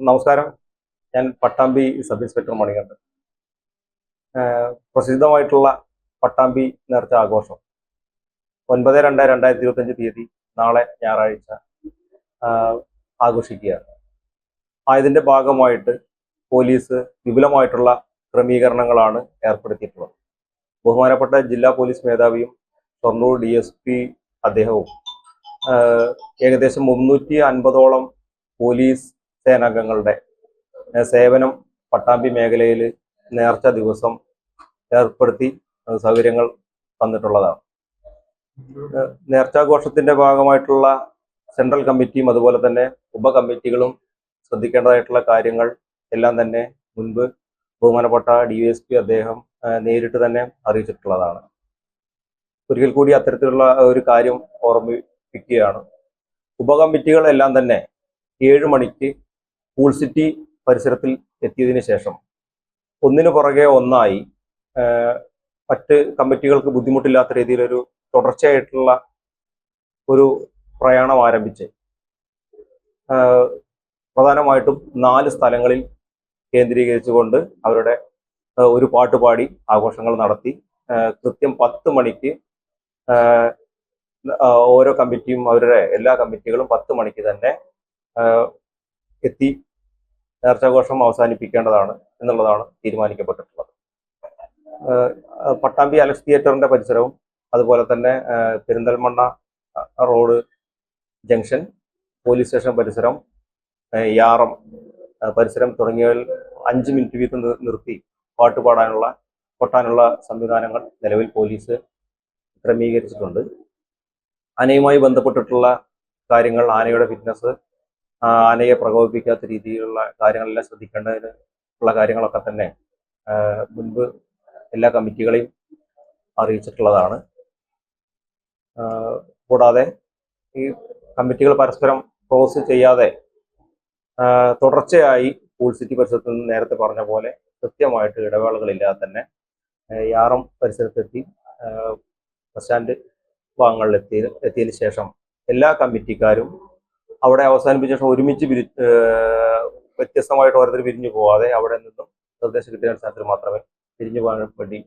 നമസ്കാരം. ഞാൻ Pattambi sub inspector Manikandan. പ്രസിദ്ധമായിട്ടുള്ള പട്ടാമ്പി നേർച്ച ആഘോഷം. ഒൻപത് രണ്ട് രണ്ടായിരത്തി ഇരുപത്തഞ്ച് തീയതി നാളെ ഞായറാഴ്ച ആഘോഷിക്കുകയാണ്. ആയതിന്റെ ഭാഗമായിട്ട് പോലീസ് വിപുലമായിട്ടുള്ള ക്രമീകരണങ്ങളാണ് ഏർപ്പെടുത്തിയിട്ടുള്ളത്. ബഹുമാനപ്പെട്ട ജില്ലാ പോലീസ് മേധാവിയും ഷൊർണൂർ ഡി എസ് പി അദ്ദേഹവും ഏകദേശം മുന്നൂറ്റി അൻപതോളം പോലീസ് സേനാംഗങ്ങളുടെ സേവനം പട്ടാമ്പി മേഖലയിൽ നേർച്ച ദിവസം ഏർപ്പെടുത്തി സൗകര്യങ്ങൾ തന്നിട്ടുള്ളതാണ്. നേർച്ചാഘോഷത്തിന്റെ ഭാഗമായിട്ടുള്ള സെൻട്രൽ കമ്മിറ്റിയും അതുപോലെ തന്നെ ഉപകമ്മിറ്റികളും ശ്രദ്ധിക്കേണ്ടതായിട്ടുള്ള കാര്യങ്ങൾ എല്ലാം തന്നെ മുൻപ് ബഹുമാനപ്പെട്ട ഡി എസ് പി അദ്ദേഹം നേരിട്ട് തന്നെ അറിയിച്ചിട്ടുള്ളതാണ്. ഒരിക്കൽ കൂടി അത്തരത്തിലുള്ള ഒരു കാര്യം ഓർമ്മിപ്പിക്കുകയാണ്. ഉപകമ്മിറ്റികളെല്ലാം തന്നെ ഏഴ് മണിക്ക് പൂൾ സിറ്റി പരിസരത്തിൽ എത്തിയതിനു ശേഷം ഒന്നിനു പുറകെ ഒന്നായി മറ്റ് കമ്മിറ്റികൾക്ക് ബുദ്ധിമുട്ടില്ലാത്ത രീതിയിലൊരു തുടർച്ചയായിട്ടുള്ള ഒരു പ്രയാണം ആരംഭിച്ച് പ്രധാനമായിട്ടും നാല് സ്ഥലങ്ങളിൽ കേന്ദ്രീകരിച്ചുകൊണ്ട് അവരുടെ ഒരു പാട്ട് പാടി ആഘോഷങ്ങൾ നടത്തി. കൃത്യം പത്ത് മണിക്ക് ഓരോ കമ്മിറ്റിയും അവരുടെ എല്ലാ കമ്മിറ്റികളും പത്ത് മണിക്ക് തന്നെ എത്തി നേർച്ചാഘോഷം അവസാനിപ്പിക്കേണ്ടതാണ് എന്നുള്ളതാണ് തീരുമാനിക്കപ്പെട്ടിട്ടുള്ളത്. പട്ടാമ്പി അലക്സ് തിയേറ്ററിന്റെ പരിസരവും അതുപോലെ തന്നെ Perinthalmanna road junction police station പരിസരം യാറം പരിസരം തുടങ്ങിയവയിൽ അഞ്ച് മിനിറ്റ് വീതം നിർത്തി പാട്ട് പാടാനുള്ള കൊട്ടാനുള്ള സംവിധാനങ്ങൾ നിലവിൽ പോലീസ് ക്രമീകരിച്ചിട്ടുണ്ട്. ആനയുമായി ബന്ധപ്പെട്ടിട്ടുള്ള കാര്യങ്ങൾ ആനയുടെ ഫിറ്റ്നസ് ആനയെ പ്രകോപിപ്പിക്കാത്ത രീതിയിലുള്ള കാര്യങ്ങളെല്ലാം ശ്രദ്ധിക്കേണ്ടതിന് ഉള്ള കാര്യങ്ങളൊക്കെ തന്നെ മുൻപ് എല്ലാ കമ്മിറ്റികളെയും അറിയിച്ചിട്ടുള്ളതാണ്. കൂടാതെ ഈ കമ്മിറ്റികൾ പരസ്പരം ക്രോസ് ചെയ്യാതെ തുടർച്ചയായി പൂൾ സിറ്റി പരിസരത്ത് നിന്ന് നേരത്തെ പറഞ്ഞ പോലെ കൃത്യമായിട്ട് ഇടവേളകളില്ലാതെ തന്നെ യാറം പരിസരത്തെത്തി ബസ് സ്റ്റാൻഡ് ഭാഗങ്ങളിൽ എത്തി എത്തിയതിന് ശേഷം എല്ലാ കമ്മിറ്റിക്കാരും അവിടെ അവസാനിപ്പിച്ച ശേഷം ഒരുമിച്ച് പിരി വ്യത്യസ്തമായിട്ട് ഓരോരുത്തർ പിരിഞ്ഞു പോവാതെ അവിടെ നിന്നും നിർദ്ദേശം കിട്ടിയ മാത്രമേ പിരിഞ്ഞു പോകാൻ വേണ്ടി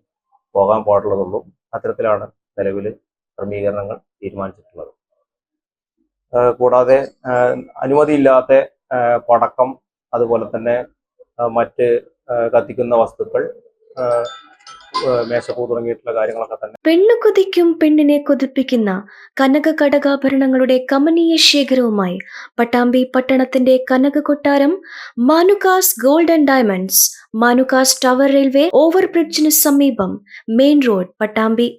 പോകാൻ പാടുള്ളതുള്ളൂ. അത്തരത്തിലാണ് നിലവിൽ ക്രമീകരണങ്ങൾ തീരുമാനിച്ചിട്ടുള്ളത്. കൂടാതെ അനുമതിയില്ലാത്ത പടക്കം അതുപോലെ തന്നെ മറ്റ് കത്തിക്കുന്ന വസ്തുക്കൾ മേശപ്പൂ തുടങ്ങിയിട്ടുള്ള കാര്യങ്ങളൊക്കെ തന്നെ. പെണ്ണു കൊതിക്കും പെണ്ണിനെ കൊതിപ്പിക്കുന്ന കനക കടകാഭരണങ്ങളുടെ കമനീയ ശേഖരവുമായി പട്ടാമ്പി പട്ടണത്തിന്റെ Kanaka Kottaram Manukas gold and diamonds Manukas tower railway ഓവർബ്രിഡ്ജിന് സമീപം മെയിൻ റോഡ് പട്ടാമ്പി